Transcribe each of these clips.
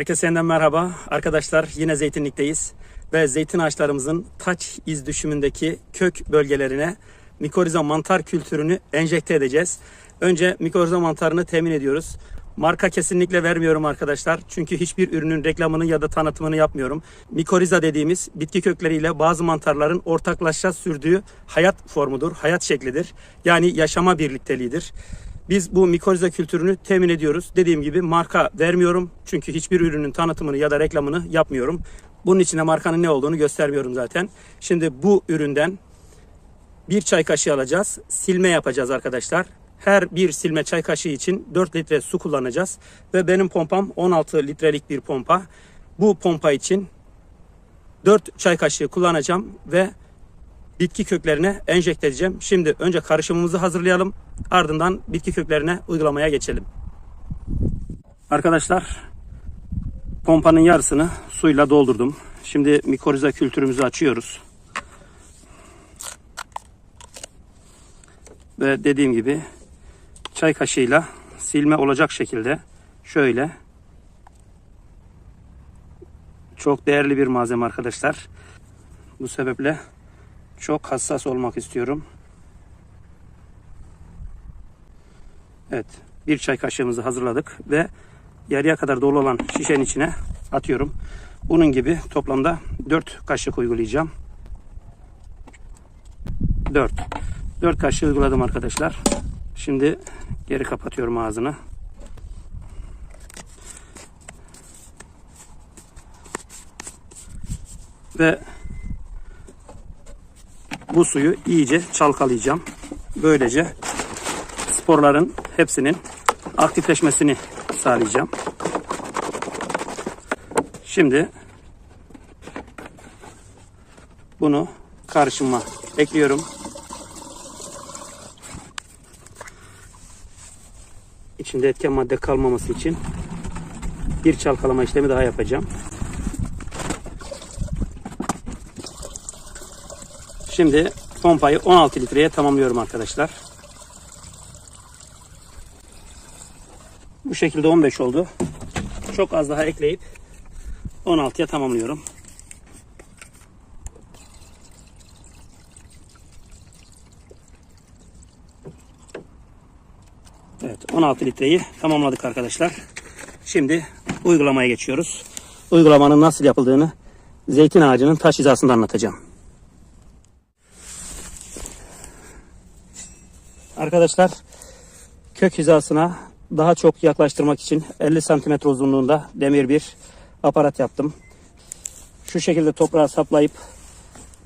Herkese yeniden merhaba. Arkadaşlar yine zeytinlikteyiz ve zeytin ağaçlarımızın taç iz düşümündeki kök bölgelerine mikoriza mantar kültürünü enjekte edeceğiz. Önce mikoriza mantarını temin ediyoruz. Marka kesinlikle vermiyorum arkadaşlar. Çünkü hiçbir ürünün reklamını ya da tanıtımını yapmıyorum. Mikoriza dediğimiz bitki kökleriyle bazı mantarların ortaklaşa sürdüğü hayat formudur, hayat şeklidir. Yani yaşama birlikteliğidir. Biz bu mikoriza kültürünü temin ediyoruz. Dediğim gibi marka vermiyorum. Çünkü hiçbir ürünün tanıtımını ya da reklamını yapmıyorum. Bunun içine markanın ne olduğunu göstermiyorum zaten. Şimdi bu üründen bir çay kaşığı alacağız. Silme yapacağız arkadaşlar. Her bir silme çay kaşığı için 4 litre su kullanacağız. Ve benim pompam 16 litrelik bir pompa. Bu pompa için 4 çay kaşığı kullanacağım ve bitki köklerine enjekte edeceğim. Şimdi önce karışımımızı hazırlayalım. Ardından bitki köklerine uygulamaya geçelim. Arkadaşlar pompanın yarısını suyla doldurdum. Şimdi mikoriza kültürümüzü açıyoruz. Ve dediğim gibi çay kaşığıyla silme olacak şekilde şöyle çok değerli bir malzeme arkadaşlar. Bu sebeple çok hassas olmak istiyorum. Evet. Bir çay kaşığımızı hazırladık ve yarıya kadar dolu olan şişenin içine atıyorum. Bunun gibi toplamda 4 kaşık uygulayacağım. 4. 4 kaşık uyguladım arkadaşlar. Şimdi geri kapatıyorum ağzını. Ve bu suyu iyice çalkalayacağım. Böylece sporların hepsinin aktifleşmesini sağlayacağım. Şimdi bunu karışıma ekliyorum. İçinde etken madde kalmaması için bir çalkalama işlemi daha yapacağım. Şimdi pompayı 16 litreye tamamlıyorum arkadaşlar. Bu şekilde 15 oldu. Çok az daha ekleyip 16'ya tamamlıyorum. Evet 16 litreyi tamamladık arkadaşlar. Şimdi uygulamaya geçiyoruz. Uygulamanın nasıl yapıldığını zeytin ağacının taş hizasında anlatacağım. Arkadaşlar kök hizasına daha çok yaklaştırmak için 50 santimetre uzunluğunda demir bir aparat yaptım. Şu şekilde toprağa saplayıp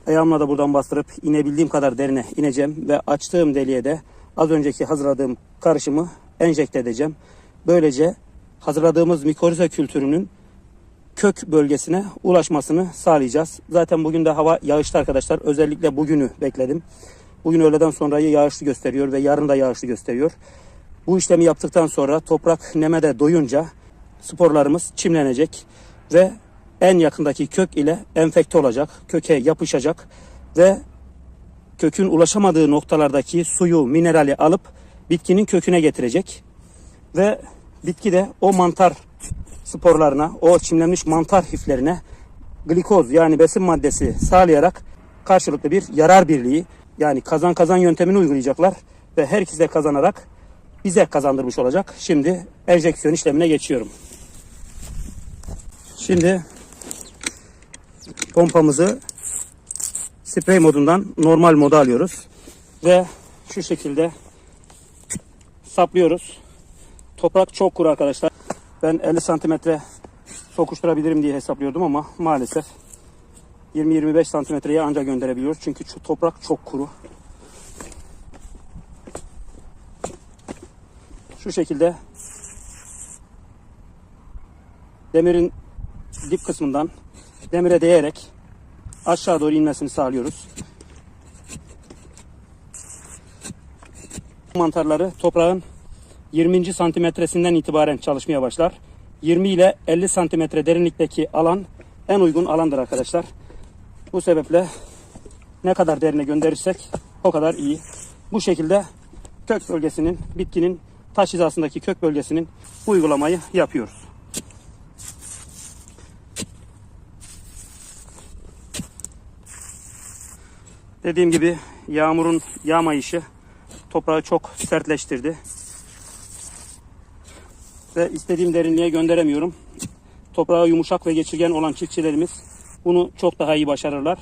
ayağımla da buradan bastırıp inebildiğim kadar derine ineceğim ve açtığım deliğe de az önceki hazırladığım karışımı enjekte edeceğim. Böylece hazırladığımız mikoriza kültürünün kök bölgesine ulaşmasını sağlayacağız. Zaten bugün de hava yağışlı arkadaşlar. Özellikle bugünü bekledim. Bugün öğleden sonrayı yağışlı gösteriyor ve yarın da yağışlı gösteriyor. Bu işlemi yaptıktan sonra toprak nemede doyunca sporlarımız çimlenecek ve en yakındaki kök ile enfekte olacak, köke yapışacak ve kökün ulaşamadığı noktalardaki suyu, minerali alıp bitkinin köküne getirecek. Ve bitki de o mantar sporlarına, o çimlenmiş mantar hiflerine glikoz yani besin maddesi sağlayarak karşılıklı bir yarar birliği yani kazan kazan yöntemini uygulayacaklar ve her ikisi de kazanarak bize kazandırmış olacak. Şimdi enjeksiyon işlemine geçiyorum. Şimdi pompamızı sprey modundan normal moda alıyoruz. Ve şu şekilde saplıyoruz. Toprak çok kuru arkadaşlar. Ben 50 santimetre sokuşturabilirim diye hesaplıyordum ama maalesef 20-25 santimetreye ancak gönderebiliyoruz. Çünkü toprak çok kuru. Şu şekilde demirin dip kısmından demire değerek aşağı doğru inmesini sağlıyoruz. Mantarları toprağın 20. santimetresinden itibaren çalışmaya başlar. 20 ile 50 santimetre derinlikteki alan en uygun alandır arkadaşlar. Bu sebeple ne kadar derine gönderirsek o kadar iyi. Bu şekilde kök bölgesinin, bitkinin taş hizasındaki kök bölgesinin uygulamayı yapıyoruz. Dediğim gibi yağmurun yağmayışı toprağı çok sertleştirdi. Ve istediğim derinliğe gönderemiyorum. Toprağı yumuşak ve geçirgen olan çiftçilerimiz bunu çok daha iyi başarırlar.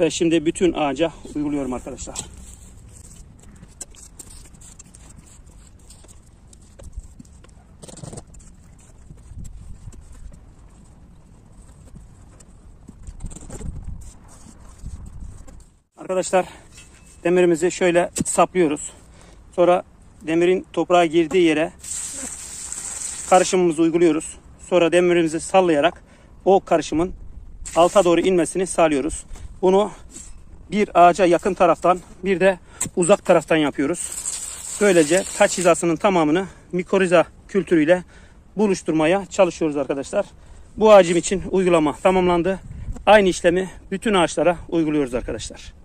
Ve şimdi bütün ağaca uyguluyorum arkadaşlar. Arkadaşlar demirimizi şöyle saplıyoruz. Sonra demirin toprağa girdiği yere karışımımızı uyguluyoruz. Sonra demirimizi sallayarak o karışımın alta doğru inmesini sağlıyoruz. Bunu bir ağaca yakın taraftan bir de uzak taraftan yapıyoruz. Böylece taç hizasının tamamını mikoriza kültürüyle buluşturmaya çalışıyoruz arkadaşlar. Bu ağacım için uygulama tamamlandı. Aynı işlemi bütün ağaçlara uyguluyoruz arkadaşlar.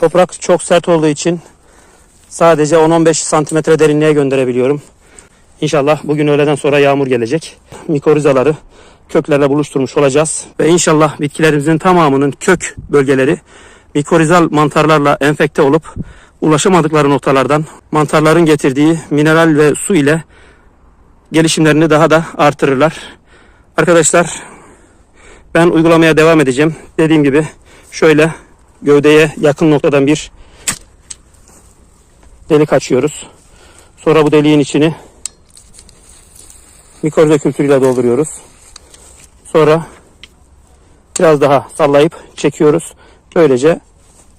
Toprak çok sert olduğu için sadece 10-15 santimetre derinliğe gönderebiliyorum. İnşallah bugün öğleden sonra yağmur gelecek. Mikorizaları köklerle buluşturmuş olacağız. Ve inşallah bitkilerimizin tamamının kök bölgeleri mikorizal mantarlarla enfekte olup ulaşamadıkları noktalardan mantarların getirdiği mineral ve su ile gelişimlerini daha da artırırlar. Arkadaşlar ben uygulamaya devam edeceğim. Dediğim gibi şöyle gövdeye yakın noktadan bir delik açıyoruz. Sonra bu deliğin içini mikroza kültürüyle dolduruyoruz. Sonra biraz daha sallayıp çekiyoruz. Böylece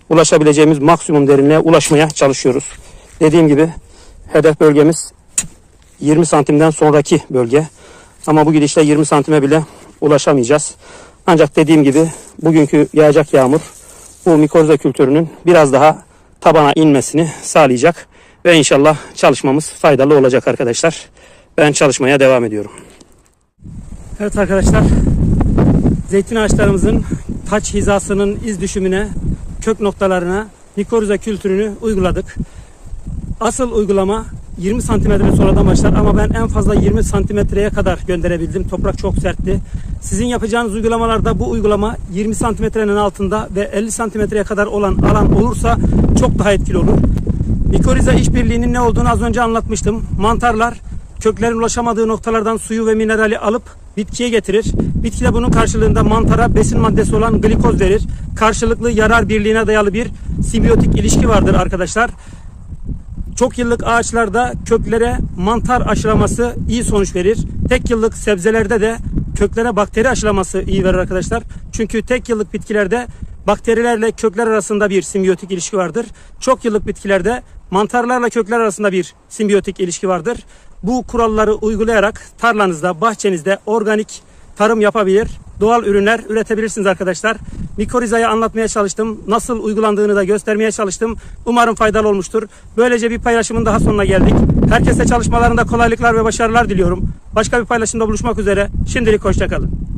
ulaşabileceğimiz maksimum derinliğe ulaşmaya çalışıyoruz. Dediğim gibi hedef bölgemiz 20 santimden sonraki bölge. Ama bu gidişle 20 santime bile ulaşamayacağız. Ancak dediğim gibi bugünkü yağacak yağmur bu mikorza kültürünün biraz daha tabana inmesini sağlayacak. Ve inşallah çalışmamız faydalı olacak arkadaşlar. Ben çalışmaya devam ediyorum. Evet arkadaşlar. Zeytin ağaçlarımızın taç hizasının iz düşümüne, kök noktalarına mikorza kültürünü uyguladık. Asıl uygulama 20 santimetre sonradan başlar ama ben en fazla 20 santimetreye kadar gönderebildim. Toprak çok sertti. Sizin yapacağınız uygulamalarda bu uygulama 20 santimetrenin altında ve 50 santimetreye kadar olan alan olursa çok daha etkili olur. Mikoriza işbirliğinin ne olduğunu az önce anlatmıştım. Mantarlar köklerin ulaşamadığı noktalardan suyu ve minerali alıp bitkiye getirir. Bitki de bunun karşılığında mantara besin maddesi olan glikoz verir. Karşılıklı yarar birliğine dayalı bir simbiyotik ilişki vardır arkadaşlar. Çok yıllık ağaçlarda köklere mantar aşılaması iyi sonuç verir. Tek yıllık sebzelerde de köklere bakteri aşılaması iyi verir arkadaşlar. Çünkü tek yıllık bitkilerde bakterilerle kökler arasında bir simbiyotik ilişki vardır. Çok yıllık bitkilerde mantarlarla kökler arasında bir simbiyotik ilişki vardır. Bu kuralları uygulayarak tarlanızda, bahçenizde organik tarım yapabilir, doğal ürünler üretebilirsiniz arkadaşlar. Mikorizayı anlatmaya çalıştım. Nasıl uygulandığını da göstermeye çalıştım. Umarım faydalı olmuştur. Böylece bir paylaşımın daha sonuna geldik. Herkese çalışmalarında kolaylıklar ve başarılar diliyorum. Başka bir paylaşımda buluşmak üzere. Şimdilik hoşçakalın.